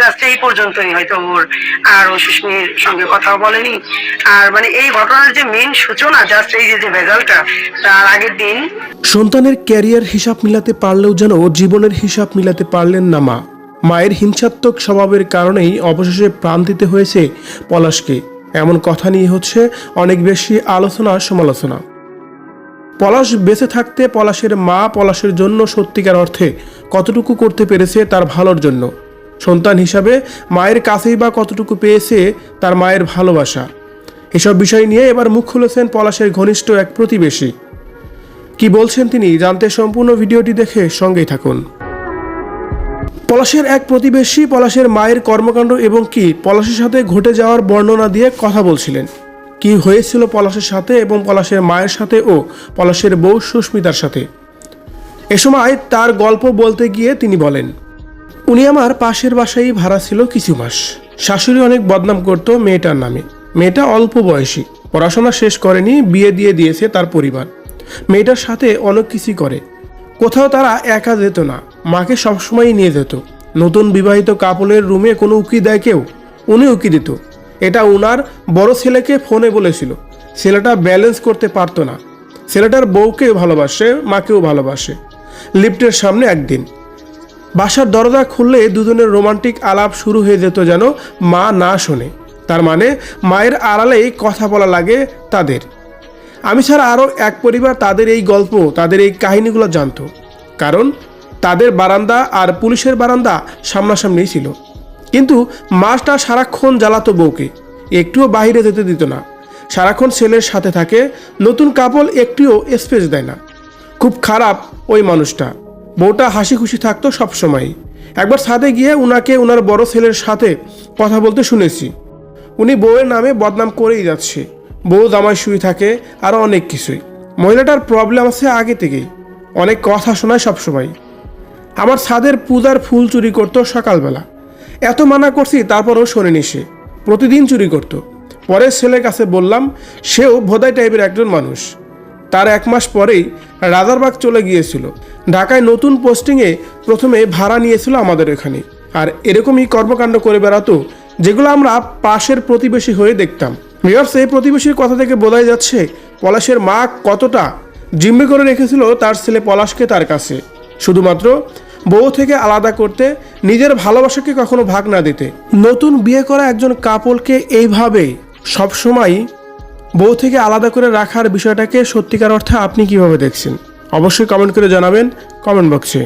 Just এই পর্যন্তই, হয়তো ওর আর ও সুস্মির সঙ্গে কথাও বলেনি। আর মানে এই ঘটনার যে মেন সূচনা জাস্ট এই যে ভেজালটা তার আগের দিন। সন্তানের ক্যারিয়ার হিসাব মিলাতে পারলেও যেন জীবনের হিসাব মিলাতে পারলেন না মা। মায়ের হিংসাত্মক স্বভাবের কারণেই অবশেষে প্রাণ দিতে হয়েছে পলাশকে। এমন কথা নিয়ে হচ্ছে অনেক বেশি আলোচনা, সমালোচনা। পলাশ বেঁচে থাকতে পলাশের মা পলাশের জন্য সত্যিকার অর্থে কতটুকু করতে পেরেছে তার ভালোর জন্য। সন্তান হিসাবে মায়ের কাছেই বা কতটুকু পেয়েছে তার মায়ের ভালোবাসা। এসব বিষয় নিয়ে এবার মুখ খুলেছেন পলাশের ঘনিষ্ঠ এক প্রতিবেশী। কি বলছেন তিনি জানতে সম্পূর্ণ ভিডিওটি দেখে সঙ্গেই থাকুন। পলাশের এক প্রতিবেশী পলাশের মায়ের কর্মকাণ্ড এবং কি পলাশের সাথে ঘটে যাওয়ার বর্ণনা দিয়ে কথা বলছিলেন। কি হয়েছিল পলাশের সাথে এবং পলাশের মায়ের সাথে ও পলাশের বউ সুস্মিতার সাথে। এ সময় তার গল্প বলতে গিয়ে তিনি বলেন উনি আমার পাশের বাসায় ভাড়া ছিল কিছু মাস। শাশুড়ি অনেক বদনাম করত মেয়েটার নামে। মেয়েটা অল্প বয়সী, পড়াশোনা শেষ করেনি, বিয়ে দিয়ে দিয়েছে তার পরিবার। মেয়েটার সাথে অনেক কিছুই করে। কোথাও তারা একা যেত না, মাকে সবসময়ই নিয়ে যেত। নতুন বিবাহিত কাপলের রুমে কোনো উকি দেয় কেউ? উনি উকি দিত। এটা উনার বড় ছেলেকে ফোনে বলেছিল। ছেলেটা ব্যালেন্স করতে পারতো না। ছেলেটার বউকেও ভালোবাসে, মাকেও ভালোবাসে। লিফটের সামনে একদিন বাসার দরজা খুললে দুজনের রোমান্টিক আলাপ শুরু হয়ে যেত যেন মা না শোনে। তার মানে মায়ের আড়ালেই কথা বলা লাগে তাদের। আমি ছাড়া আরও এক পরিবার তাদের এই গল্প, তাদের এই কাহিনীগুলো জানতো। কারণ, তাদের বারান্দা আর পুলিশের বারান্দা সামনাসামনিই ছিল। কিন্তু মাসটা সারাক্ষণ জ্বালাতো বউকে, একটুও বাইরে যেতে দিত না। সারাক্ষণ ছেলের সাথে থাকে, নতুন কাপল একটিও স্পেস দেয় না। খুব খারাপ ওই মানুষটা। বউটা হাসি খুশি থাকতো সবসময় একবার ছাদে গিয়ে উনাকে উনার বড় ছেলের সাথে কথা বলতে শুনেছি। উনি বউয়ের নামে বদনাম করেই যাচ্ছে। বউ জামাই শুয়ে থাকে আরও অনেক কিছুই। মহিলাটার প্রবলেম আছে আগে থেকেই। অনেক কথা শোনায় সবসময় আমার ছাদের পূজার ফুল চুরি করতো সকালবেলা। এত মানা করছি, তারপরও শোনেনি সে। প্রতিদিন চুরি করতো। পরের ছেলের কাছে বললাম, সেও ভোদাই টাইপের একজন মানুষ। তার এক মাস পরেই রাজারবাগ চলে গিয়েছিল। ঢাকায় নতুন পোস্টিংয়ে প্রথমে ভাড়া নিয়েছিল আমাদের এখানে। আর এরকমই কর্মকাণ্ড করে বেড়াতো, যেগুলো আমরা পাশের প্রতিবেশী হয়ে দেখতাম। ভিওর্স এই প্রতিবেশীর কথা থেকে বোঝাই যাচ্ছে, পলাশের মা কতটা জিম্মি করে রেখেছিল তার ছেলে পলাশকে তার কাছে। শুধুমাত্র বউ থেকে আলাদা করতে, নিজের ভালোবাসাকে কখনো ভাগ না দিতে। নতুন বিয়ে করা একজন কাপলকে এইভাবে সবসময় বউ থেকে আলাদা করে রাখার বিষয়টাকে সত্যিকার অর্থে আপনি কীভাবে দেখছেন? অবশ্যই কমেন্ট করে জানাবেন কমেন্ট বক্সে